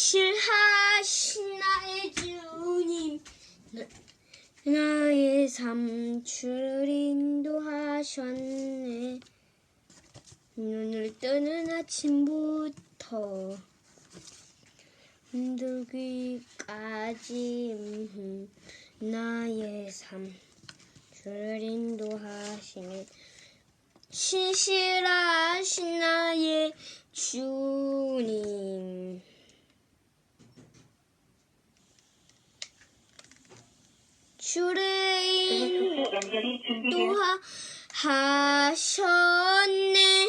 실하신 나의 주님. 나- 나의 삼주를 인도하셨네. 눈을 뜨는 아침부터 흔들기까지 음, 나의 삶주를 인도하시는 신실하신 나의 주님 준비되었 인도하셨네.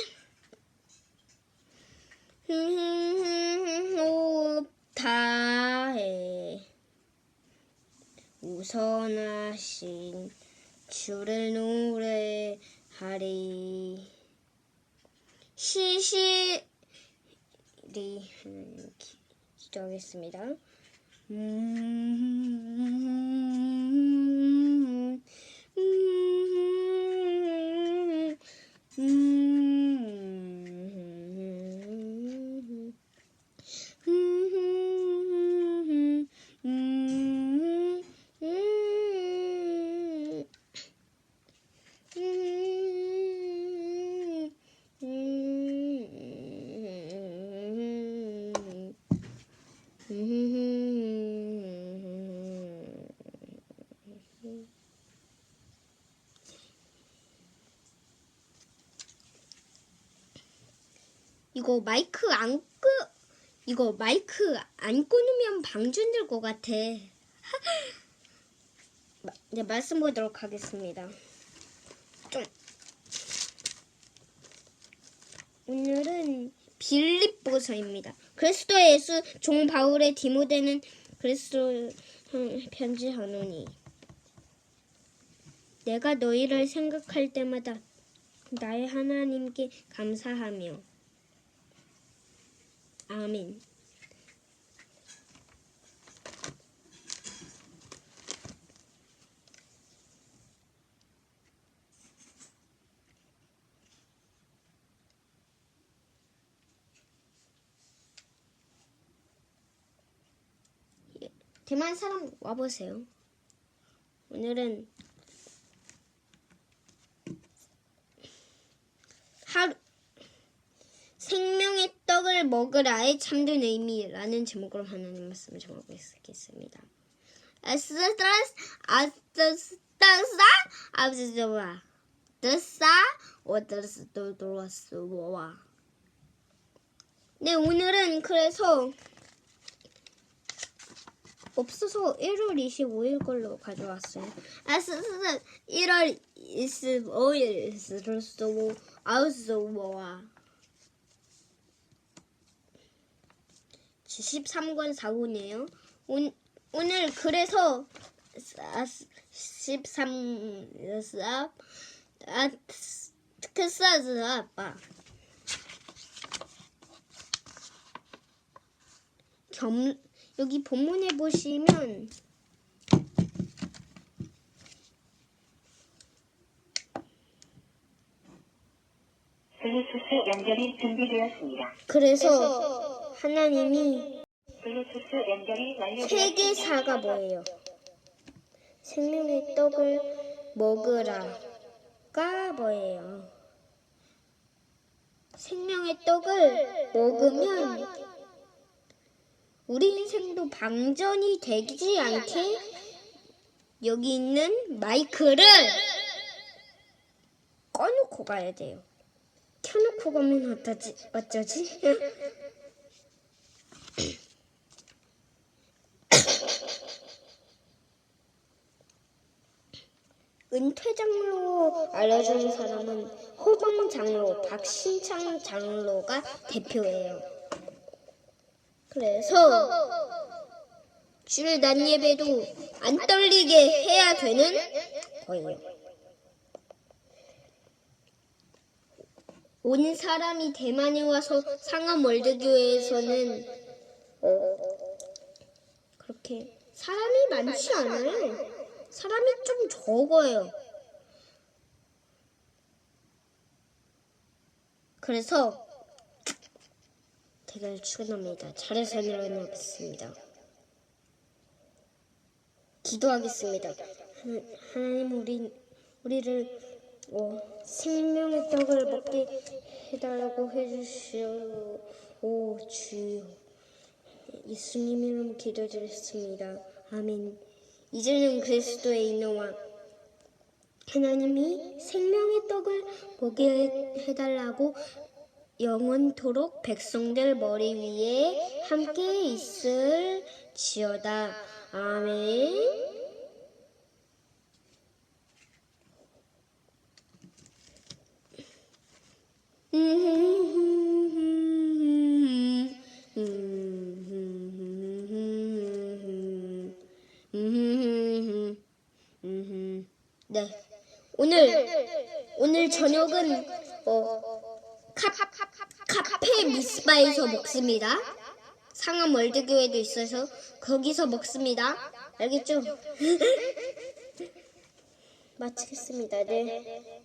호흡 다해. 우선하신 주를 노래하리. 시시리 음, 기- 기도하겠습니다. 음, 음, 음, 음, 음, 음. 음, 음, 음. 이거 마이크 안 끄, 이거 마이크 안 끊으면 방준 될 것 같아. 마- 이제 말씀 보도록 하겠습니다. 좀 오늘은 빌립보서입니다. 그리스도 예수 종 바울의 디모데는 그리스도 음, 편지하노니 내가 너희를 생각할 때마다 나의 하나님께 감사하며 아멘. 대만 사람 와보세요. 오늘은 하루 생명의 떡을 먹으라의 참된 의미라는 제목으로 하나님 말씀을 전하고 있겠습니다. 아스트라스 아스트라스 아스트라 드사 오드스도도라스와 네 오늘은 그래서 없어서 1월 25일 걸로 가져왔어요. 아스스는 1월 25일 스스로 아우스와 13권 4호네요. 오, 오늘 그래서 13 아, 특사즈 아빠 겸 여기 본문에 보시면 블루투스 연결이 준비되었습니다. 그래서 하나님이. 회계사가 뭐예요? 생명의 떡을 먹으라가 뭐예요? 생명의 떡을 먹으면 우리 인생도 방전이 되지 않게 여기 있는 마이크를 꺼놓고 가야 돼요. 켜놓고 가면 어쩌지? 어쩌지? 은퇴 장로 알려주는 사람은 호방 장로 박신창 장로가 대표예요. 그래서 주일 낮 예배도 안 떨리게 해야 되는 거예요. 온 사람이 대만에 와서 상암 월드교회에서는 어, 그렇게 사람이 많지 않아요. 사람이 좀 적어요. 그래서 대결 축원합니다. 잘해서 일어나겠습니다. 기도하겠습니다. 하나- 하나님 우리 우리를 어, 생명의 떡을 먹게 해달라고 해주시오. 오 주여. 예수님 이름 기도드렸습니다. 아멘. 이제는 그리스도의 인노와 하나님이 생명의 떡을 먹게 해달라고 영원토록 백성들 머리 위에 함께 있을 지어다. 아멘. 네. 오늘 오늘 저녁은 어, 카, 카페 미스바에서 먹습니다. 상암 월드교회도 있어서 거기서 먹습니다. 알겠죠? 마치겠습니다. 네.